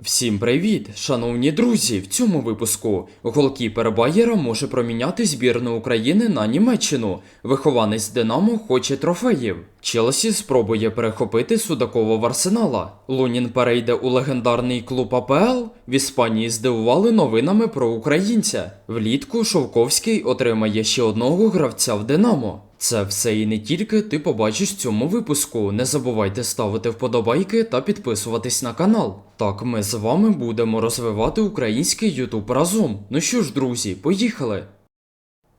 Всім привіт, шановні друзі! В цьому випуску голкіпер Байєра може проміняти збірну України на Німеччину. Вихованець Динамо хоче трофеїв. Челсі спробує перехопити Судакова в Арсенала. Лунін перейде у легендарний клуб АПЛ. В Іспанії здивували новинами про українця. Влітку Шовковський отримає ще одного гравця в Динамо. Це все і не тільки ти побачиш в цьому випуску. Не забувайте ставити вподобайки та підписуватись на канал. Так ми з вами будемо розвивати український YouTube разом. Ну що ж, друзі, поїхали!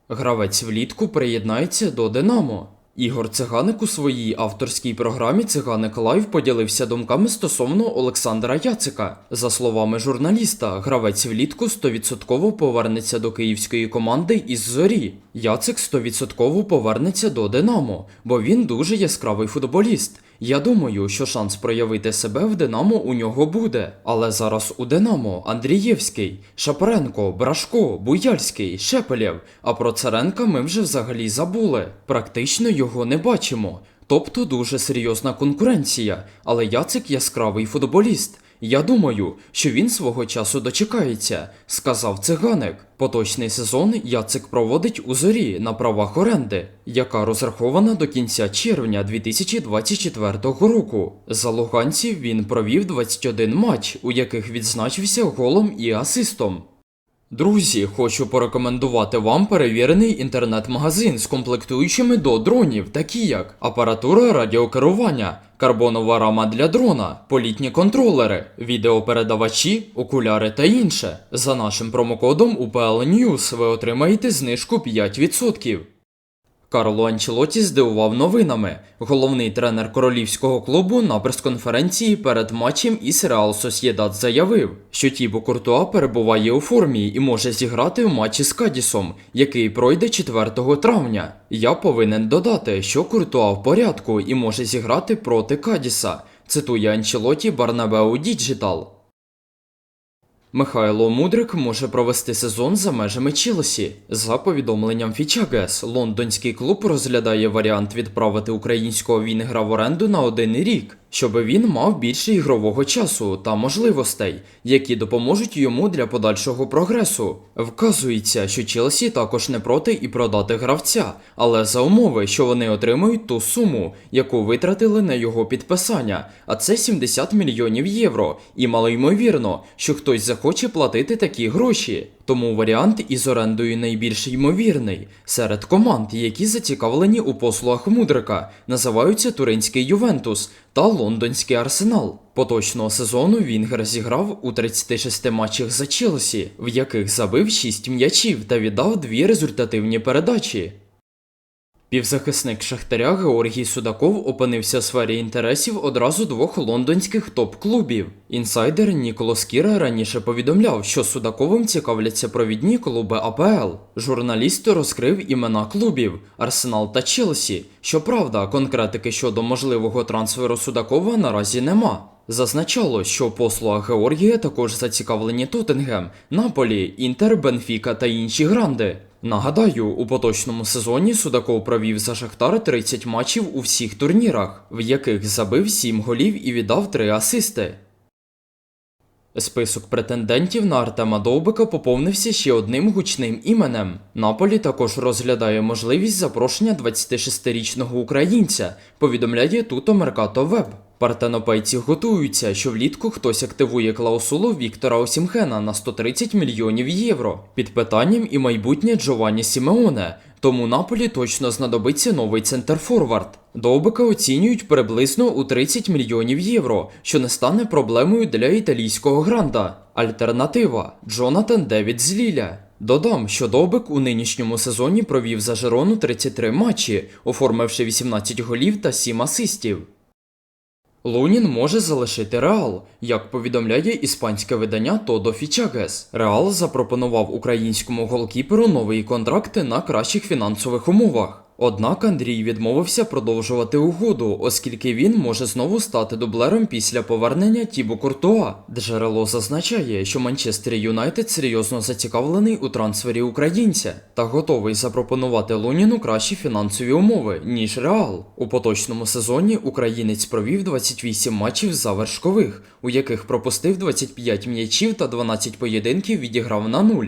Гравець влітку приєднається до Динамо. Ігор Циганик у своїй авторській програмі Циганик Лайв поділився думками стосовно Олександра Яцика. За словами журналіста, гравець влітку 100% повернеться до київської команди із зорі. Яцик 100% повернеться до Динамо, бо він дуже яскравий футболіст. Я думаю, що шанс проявити себе в Динамо у нього буде. Але зараз у Динамо Андрієвський, Шапаренко, Брашко, Буяльський, Шепелєв. А про Царенка ми вже взагалі забули. Практично його не бачимо. Тобто дуже серйозна конкуренція, але Яцик яскравий футболіст. Я думаю, що він свого часу дочекається, сказав циганик. Поточний сезон Яцик проводить у зорі на правах оренди, яка розрахована до кінця червня 2024 року. За луганців він провів 21 матч, у яких відзначився голом і асистом. Друзі, хочу порекомендувати вам перевірений інтернет-магазин з комплектуючими до дронів, такі як апаратура радіокерування, карбонова рама для дрона, політні контролери, відеопередавачі, окуляри та інше. За нашим промокодом UPL News ви отримаєте знижку 5%. Карло Анчелоті здивував новинами. Головний тренер королівського клубу на прес-конференції перед матчем із Реал Сосєдат заявив, що Тібо Куртуа перебуває у формі і може зіграти в матчі з Кадісом, який пройде 4 травня. Я повинен додати, що Куртуа в порядку і може зіграти проти Кадіса. Цитує Анчелоті Барнабеу Діджитал. Михайло Мудрик може провести сезон за межами Челсі. За повідомленням Фічагес, лондонський клуб розглядає варіант відправити українського вінгра в оренду на один рік, щоб він мав більше ігрового часу та можливостей, які допоможуть йому для подальшого прогресу. Вказується, що Челсі також не проти і продати гравця, але за умови, що вони отримують ту суму, яку витратили на його підписання, а це 70 мільйонів євро. І малоймовірно, що хтось захоче платити такі гроші. Тому варіант із орендою найбільш ймовірний. Серед команд, які зацікавлені у послугах Мудрика, називаються Туринський Ювентус та Лондонський Арсенал. Поточного сезону Вінгер зіграв у 36 матчах за Челсі, в яких забив 6 м'ячів та віддав дві результативні передачі. Півзахисник Шахтаря Георгій Судаков опинився в сфері інтересів одразу двох лондонських топ-клубів. Інсайдер Ніколас Кіра раніше повідомляв, що Судаковим цікавляться провідні клуби АПЛ. Журналіст розкрив імена клубів Арсенал та Челсі. Щоправда, конкретики щодо можливого трансферу Судакова наразі нема. Зазначало, що в послугах Георгія також зацікавлені Тоттенгем, Наполі, Інтер, Бенфіка та інші гранди. Нагадаю, у поточному сезоні Судаков провів за Шахтар 30 матчів у всіх турнірах, в яких забив 7 голів і віддав 3 асисти. Список претендентів на Артема Довбика поповнився ще одним гучним іменем. Наполі також розглядає можливість запрошення 26-річного українця, повідомляє Туто Меркато Веб. Партенопейці готуються, що влітку хтось активує клаусулу Віктора Осімхена на 130 мільйонів євро під питанням і майбутнє Джованні Сімеоне. Тому Наполі точно знадобиться новий центрфорвард. Довбика оцінюють приблизно у 30 мільйонів євро, що не стане проблемою для італійського гранда. Альтернатива Джонатан Девід з Ліля. Додам, що Довбик у нинішньому сезоні провів за Жерону 33 матчі, оформивши 18 голів та 7 асистів. Лунін може залишити Реал, як повідомляє іспанське видання Тодо Фічагес. Реал запропонував українському голкіперу новий контракт на кращих фінансових умовах. Однак Андрій відмовився продовжувати угоду, оскільки він може знову стати дублером після повернення Тібо Куртуа. Джерело зазначає, що Манчестер Юнайтед серйозно зацікавлений у трансфері українця та готовий запропонувати Луніну кращі фінансові умови ніж Реал. У поточному сезоні українець провів 28 матчів завершкових, у яких пропустив 25 м'ячів та 12 поєдинків відіграв на нуль.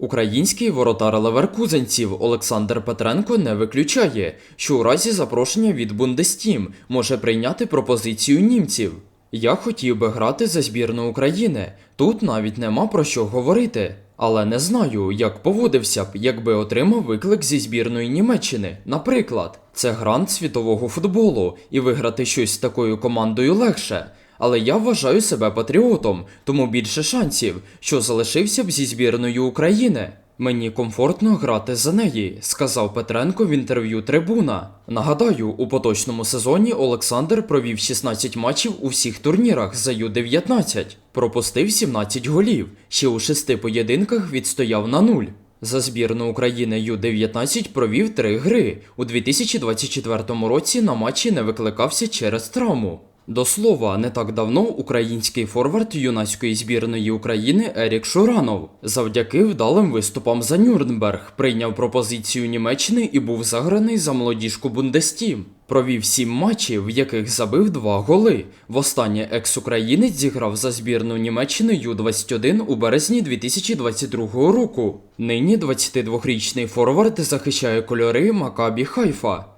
Український воротар леверкузенців Олександр Петренко не виключає, що у разі запрошення від Бундестім може прийняти пропозицію німців. Я хотів би грати за збірну України. Тут навіть нема про що говорити. Але не знаю, як поводився б, якби отримав виклик зі збірної Німеччини. Наприклад, це грант світового футболу, і виграти щось з такою командою легше. Але я вважаю себе патріотом, тому більше шансів, що залишився б зі збірною України. Мені комфортно грати за неї, сказав Петренко в інтерв'ю Трибуна. Нагадаю, у поточному сезоні Олександр провів 16 матчів у всіх турнірах за Ю-19, пропустив 17 голів, ще у шести поєдинках відстояв на нуль. За збірну України Ю-19 провів три гри. У 2024 році на матчі не викликався через травму. До слова, не так давно український форвард юнацької збірної України Ерік Шуранов завдяки вдалим виступам за Нюрнберг прийняв пропозицію Німеччини і був заграний за молодіжку Бундестім. Провів сім матчів, в яких забив два голи. Востаннє екс-українець зіграв за збірну Німеччини Ю-21 у березні 2022 року. Нині 22-річний форвард захищає кольори Макабі Хайфа.